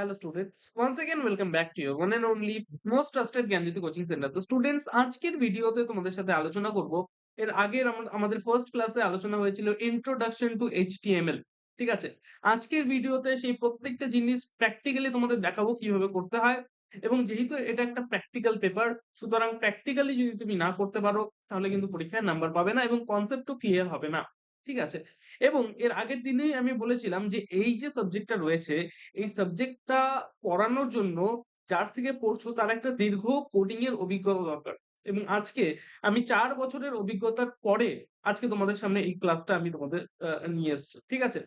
Hello students, once again welcome back to your one and only most trusted Gyanjyoti coaching centre তো students আজকের ভিডিওতে তোমাদের সাথে আলোচনা করব। এর আগের আমাদের ফার্স্ট ক্লাসে আলোচনা হয়েছিল ইন্ট্রোডাকশন টু এইচটিএমএল ঠিক আছে? আজকের ভিডিওতে সেই প্রত্যেকটা জিনিস প্র্যাকটিক্যালি তোমাদের দেখাবো কীভাবে করতে হয়। এবং যেহেতু এটা একটা প্র্যাকটিক্যাল পেপার সুতরাং প্র্যাকটিক্যালি যদি তুমি না করতে পারো তাহলে কিন্তু পরীক্ষায় নাম্বার পাবে না এবং কনসেপ্টও ক্লিয়ার হবে না ঠিক আছে? এবং এর আগের দিনেই আমি বলেছিলাম যে, এই যে সাবজেক্টটা রয়েছে, এই সাবজেক্টটা পড়ানোর জন্য যার থেকে পড়ছো তার একটা দীর্ঘ কোডিং এর অভিজ্ঞতা দরকার। এবং আজকে আমি চার বছরের অভিজ্ঞতার পরে আজকে তোমাদের সামনে এই ক্লাসটা আমি তোমাদের নিয়ে এসেছি, ঠিক আছে?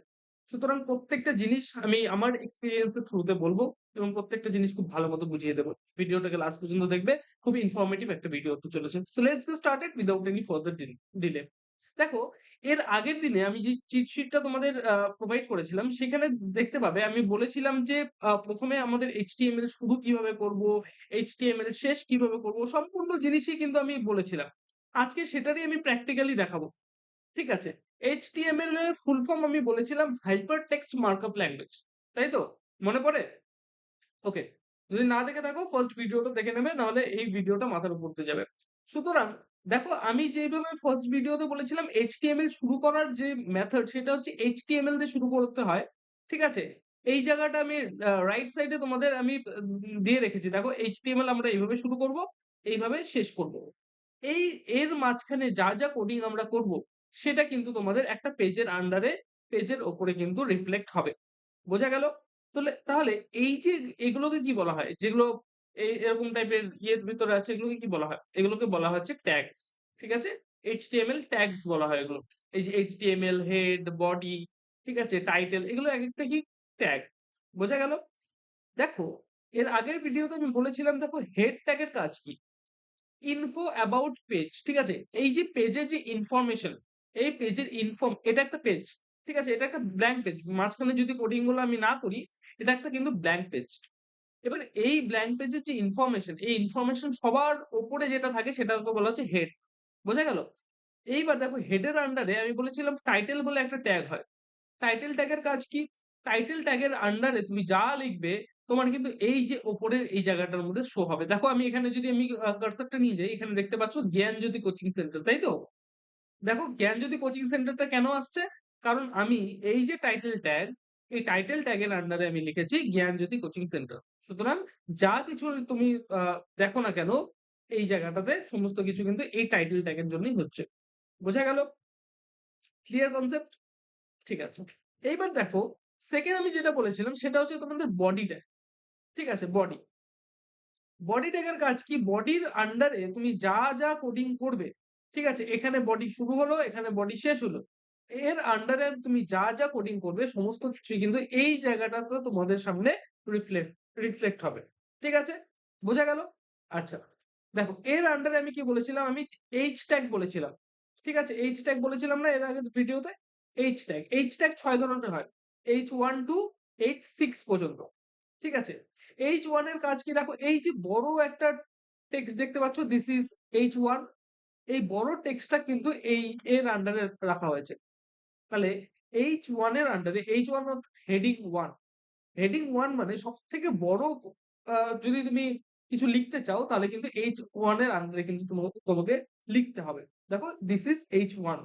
সুতরাং প্রত্যেকটা জিনিস আমি আমার এক্সপিরিয়েন্সের থ্রুতে বলব এবং প্রত্যেকটা জিনিস খুব ভালো মতো বুঝিয়ে দেবো। ভিডিওটাকে লাস্ট পর্যন্ত দেখবে, খুবই ইনফরমেটিভ একটা ভিডিও চলেছে। So let's get started without any further delay দেখো, এর আগের দিনে আমি যে চিট শিটটা তোমাদের প্রোভাইড করেছিলাম, সেখানে দেখতে পাবে আমি বলেছিলাম যে প্রথমে আমাদের এইচটিএমএল শুরু কীভাবে করব এইচটিএমএল শেষ কীভাবে করব, সম্পূর্ণ জিনিসই কিন্তু আমি বলেছিলাম। আজকে সেটারই আমি প্র্যাকটিক্যালি দেখাবো। ঠিক আছে? এইচটিএমএল এর ফুল ফর্ম আমি বলেছিলাম হাইপার টেক্সট মার্কআপ ল্যাঙ্গুয়েজ তাই তো? মনে পড়ে? ওকে, যদি না দেখে থাকো ফার্স্ট ভিডিওটা দেখে নেবে, নাহলে এই ভিডিওটা মাথার উপর যাবে। সুতরাং দেখো, আমি যেভাবে ফার্স্ট ভিডিওতে বলেছিলাম এইচটিএমএল শুরু করার যে মেথড সেটা হচ্ছে এইচটিএমএল দিয়ে শুরু করতে হয়, ঠিক আছে? এই জায়গাটা আমি রাইট সাইডে তোমাদের আমি দিয়ে রেখেছি। দেখো এইচটিএমএল আমরা এইভাবে শুরু করব, এইভাবে শেষ করব। এই, এর মাঝখানে যা যা কোডিং আমরা করব, সেটা কিন্তু তোমাদের একটা পেজের আন্ডারে পেজের ওপরে কিন্তু রিফ্লেক্ট হবে। বোঝা গেল? তাহলে এই যে এগুলোকে কি বলা হয়? যেগুলো এই এরকম টাইপের ইয়ের ভিতরে আছে, এগুলোকে কি বলা হয়? এগুলোকে বলা হচ্ছে ট্যাগস ঠিক আছে? এইচটিএমএল ট্যাগস বলা হয় এগুলো। এই যে এইচটিএমএল হেড বডি ঠিক আছে? টাইটেল এগুলো এক একটা কি? ট্যাগ বোঝা গেল? দেখো, এর আগের ভিডিওতে আমি বলেছিলাম, দেখো হেড ট্যাগের কাজ কি? ইনফো অ্যাবাউট পেজ ঠিক আছে? এই যে পেজের যে ইনফরমেশন এই পেজের ইনফর্ম এটা একটা পেজ ঠিক আছে? এটা একটা ব্ল্যাঙ্ক পেজ মাঝখানে যদি কোডিংগুলো আমি না করি, এটা একটা কিন্তু ব্ল্যাঙ্ক পেজ এবার এই ব্ল্যাঙ্ক পেজের যে ইনফরমেশন এই ইনফরমেশন সবার উপরে যেটা থাকে সেটাকে বলা হচ্ছে হেড বোঝা গেল? এইবার দেখো হেডের আন্ডারে আমি বলেছিলাম টাইটেল বলে একটা ট্যাগ হয়। টাইটেল ট্যাগের কাজ কি? টাইটেল ট্যাগের আন্ডারে তুমি যা লিখবে, তোমার কিন্তু এই যে ওপরের এই জায়গাটার মধ্যে শো হবে। দেখো আমি এখানে যদি আমি কার্সারটা নিয়ে যাই, এখানে দেখতে পাচ্ছ জ্ঞান জ্যোতি কোচিং সেন্টার তাই তো? দেখো জ্ঞান জ্যোতি কোচিং সেন্টারটা কেন আসছে? কারণ আমি এই যে টাইটেল ট্যাগ এই টাইটেল ট্যাগের আন্ডারে আমি লিখেছি জ্ঞান জ্যোতি কোচিং সেন্টার সুতরাং যা কিছু তুমি দেখো না কেন, এই জায়গাটাতে সমস্ত কিছু কিন্তু এই টাইটেল ট্যাগের জন্যই হচ্ছে। বোঝা গেল? ক্লিয়ার কনসেপ্ট ঠিক আছে। এইবার দেখো সেকেন্ড আমি যেটা বলেছিলাম সেটা হচ্ছে তোমাদের বডি ট্যাগ ঠিক আছে বডি বডি ট্যাগের কাজ কি? বডির আন্ডারে তুমি যা যা কোডিং করবে, ঠিক আছে, এখানে বডি শুরু হলো, এখানে বডি শেষ হলো, এর আন্ডারে তুমি যা যা কোডিং করবে, সমস্ত কিছুই কিন্তু এই জায়গাটাতে তোমাদের সামনে রিফ্লেক্ট রিফ্লেক্ট হবে। ঠিক আছে? বোঝা গেল? আচ্ছা। দেখো, এর আন্ডারে আমি কি বলেছিলাম? আমি এইচ ট্যাগ বলেছিলাম। ঠিক আছে? এইচ ট্যাগ বলেছিলাম না? এর আগের ভিডিওতে এইচ ট্যাগ এইচ ট্যাগ ছয় ধরনের হয়। H one two H six পর্যন্ত। ঠিক আছে? এইচ ওয়ানের কাজ কি? দেখো, এই যে বড় একটা টেক্সট দেখতে পাচ্ছ দিস ইজ এইচ ওয়ান এই বড় টেক্সটটা কিন্তু এই এর আন্ডারে রাখা হয়েছে। তাহলে এইচ ওয়ানের আন্ডারে H one heading one heading one মানে সব থেকে বড় যদি তুমি কিছু লিখতে চাও, তাহলে কিন্তু এইচ ওয়ানের আন্ডারে কিন্তু তোমাকে লিখতে হবে। দেখো this is H one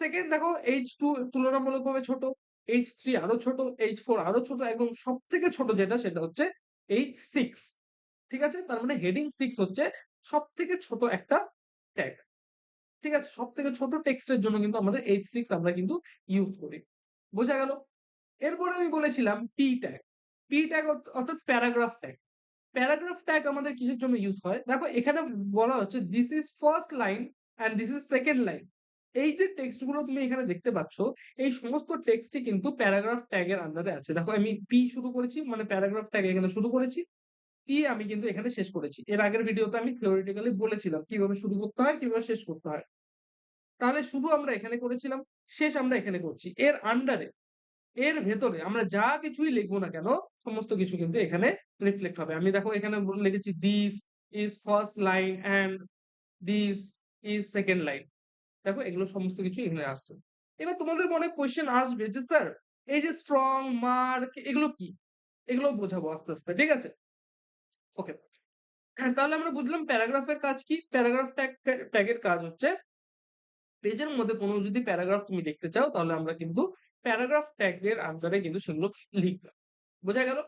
second দেখো এইচ টু তুলনামূলকভাবে ছোট এইচ থ্রি আরও ছোট এইচ ফোর আরও ছোট এবং সব থেকে ছোট যেটা, সেটা হচ্ছে এইচ সিক্স ঠিক আছে? তার মানে হেডিং সিক্স হচ্ছে সব থেকে ছোট একটা ট্যাগ ঠিক আছে? সব থেকে ছোট টেক্সটের জন্য কিন্তু আমাদের এইচ সিক্স আমরা কিন্তু ইউজ করি। বোঝা গেল? এরপরে আমি বলেছিলাম পি ট্যাগ পি ট্যাগ অর্থাৎ প্যারাগ্রাফ ট্যাগ প্যারাগ্রাফ ট্যাগ আমাদের কিসের জন্য ইউজ হয়? দেখো, এখানে বলা হচ্ছে this is first line and this is second line এই যে টেক্সটগুলো তুমি এখানে দেখতে পাচ্ছ, এই সমস্ত টেক্সটই কিন্তু প্যারাগ্রাফ ট্যাগের আন্ডারে আছে। দেখো, আমি পি শুরু করেছি মানে প্যারাগ্রাফ ট্যাগ এখানে শুরু করেছি। পি আমি কিন্তু এখানে শেষ করেছি। এর আগের ভিডিওতে আমি থিওরিটিক্যালি বলেছিলাম কীভাবে শুরু করতে হয়, কীভাবে শেষ করতে হয়। তাহলে শুরু আমরা এখানে করেছিলাম, শেষ আমরা এখানে করছি। এর আন্ডারে এর ভেতরে আমরা যা কিছুই লিখব না কেন সমস্ত কিছু কিন্তু এখানে রিফ্লেক্ট হবে আমি দেখো এখানে লিখেছি this is first line and this is second line দেখো এগুলো সমস্ত কিছু এখানে আসছে এবার তোমাদের মনে কোয়েশ্চেন আসবে যে স্যার এই যে স্ট্রং মার্ক এগুলো কি এগুলো বোঝাবো আস্তে, আস্তে। ঠিক আছে? ওকে। তাহলে আমরা বুঝলাম প্যারাগ্রাফের কাজ কি? প্যারাগ্রাফ ট্যাগ ট্যাগের কাজ হচ্ছে পেজের মধ্যে কোনো যদি প্যারাগ্রাফ তুমি লিখতে চাও তাহলে আমরা কিন্তু প্যারাগ্রাফ ট্যাগের আন্ডারে কিন্তু সেগুলো লিখবে। বোঝা গেল?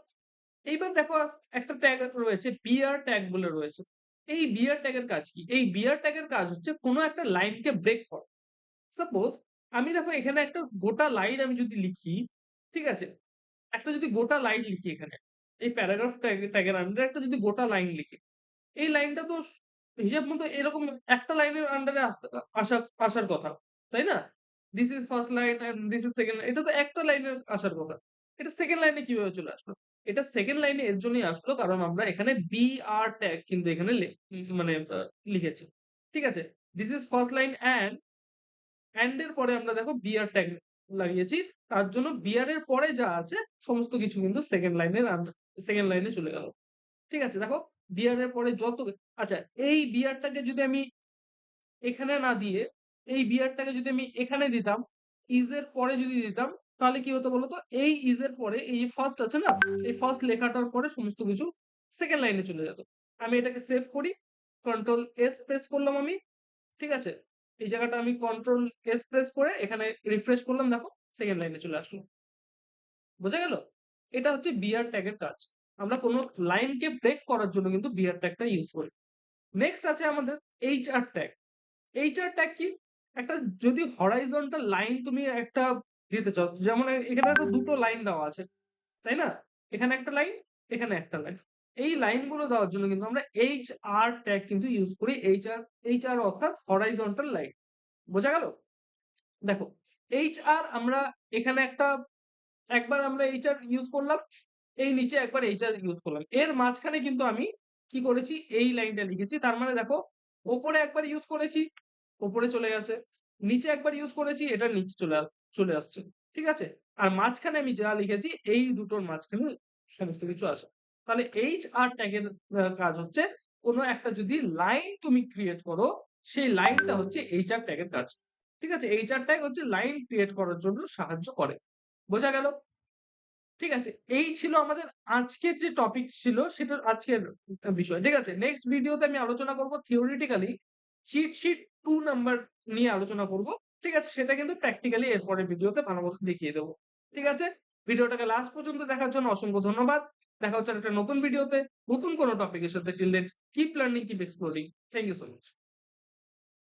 এইবার দেখো একটা ট্যাগ রয়েছে বিআর ট্যাগ বলে রয়েছে। এই বিআর ট্যাগের কাজ কি? এই বিআর ট্যাগের কাজ হচ্ছে কোনো একটা লাইনকে ব্রেক করা। সাপোজ আমি দেখো এখানে একটা গোটা লাইন আমি যদি লিখি, ঠিক আছে? একটা যদি গোটা লাইন লিখি এখানে, এই প্যারাগ্রাফ ট্যাগ ট্যাগের আন্ডারে একটা যদি গোটা লাইন লিখি, এই লাইনটা তো হিসাব মতো এরকম একটা লাইনের আন্ডারে আসতে আসা আসার কথা। তাই না? This is first line and this is second. এটা তো একটা লাইনের আসার কথা। এটা সেকেন্ড লাইনে কীভাবে চলে আসলো? এটা সেকেন্ড লাইনে এর জন্যই আসলো কারণ আমরা এখানে বি আর ট্যাগ কিন্তু এখানে মানে লিখেছি। ঠিক আছে? This is first line and and এর পরে আমরা দেখো বি আর ট্যাগ লাগিয়েছি। তার জন্য বিআর এর পরে যা আছে, সমস্ত কিছু কিন্তু সেকেন্ড লাইনের সেকেন্ড লাইনে চলে গেল। ঠিক আছে? দেখো বিআর এর পরে যত আচ্ছা এই বিয়ারটাকে যদি আমি এখানে না দিয়ে এই বিআরটাকে যদি আমি এখানে দিতাম, ইস এর পরে যদি দিতাম তাহলে কি হতো বলতো? এই ইস এর পরে এই ফার্স্ট আছে না? এই ফার্স্ট লেখাটার পরে সমস্ত কিছু সেকেন্ড লাইনে চলে যেত। আমি এটাকে সেভ করি। কন্ট্রোল এস প্রেস করলাম আমি। ঠিক আছে? এই জায়গাটা আমি কন্ট্রোল এস প্রেস করে এখানে রিফ্রেশ করলাম দেখো সেকেন্ড লাইনে চলে আসলো। বোঝা গেল? এটা হচ্ছে বিআর ট্যাগের কাজ। আমরা কোন লাইনকে ব্রেক করার জন্য কিন্তু বিআর ট্যাগটা ইউজ করি। নেক্সট আছে আমাদের এইচআর ট্যাগ। এইচআর ট্যাগ কি? একটা যদি হরাইজন্টাল লাইন তুমি একটা দিতে চাও, যেমন এখানে তো দুটো লাইন দেওয়া আছে। তাই না? এখানে একটা লাইন, এখানে একটা লাইন। এই লাইনগুলো দেওয়ার জন্য কিন্তু আমরা এইচআর ট্যাগ কিন্তু ইউজ করি। এইচআর এইচআর অর্থাৎ হরাইজন্টাল লাইন। বোঝা গেল? দেখো এইচআর আমরা এখানে একটা একবার আমরা এইচআর ইউজ করলাম। এই নিচে একবার এইচআর ইউজ করলাম। এর মাঝখানে কিন্তু আমি কি করেছি? এই লাইনটা লিখেছি। তার মানে দেখো ওপরে একবার ইউজ করেছি, ওপরে চলে গেছে। নিচে একবার ইউজ করেছি, এটা নিচে চলে চলে আসছে। ঠিক আছে? আর মাঝখানে আমি যা লিখেছি এই দুটোর মাঝখানে সমস্ত কিছু আছে। তাহলে এইচ আর ট্যাগের কাজ হচ্ছে কোন একটা যদি লাইন তুমি ক্রিয়েট করো, সেই লাইনটা হচ্ছে এইচআর ট্যাগের কাজ। ঠিক আছে? এইচ আর ট্যাগ হচ্ছে লাইন ক্রিয়েট করার জন্য সাহায্য করে। বোঝা গেল? ঠিক আছে? এই ছিল আমাদের আজকের যে টপিক ছিল সেটা আজকের বিষয়। ঠিক আছে? নেক্সট ভিডিওতে আমি আলোচনা করব থিওরিটিক্যালি চিট শিট 2 নাম্বার নিয়ে আলোচনা করব। ঠিক আছে? সেটা কিন্তু প্র্যাকটিক্যালি এর পরের ভিডিওতে ভালো মতো দেখিয়ে দেবো ঠিক আছে? ভিডিওটাকে লাস্ট পর্যন্ত দেখার জন্য অসংখ্য ধন্যবাদ। দেখা হচ্ছে একটা নতুন ভিডিওতে, নতুন কোন টপিকের সাথে। Till then keep learning, keep exploring. Thank you so much.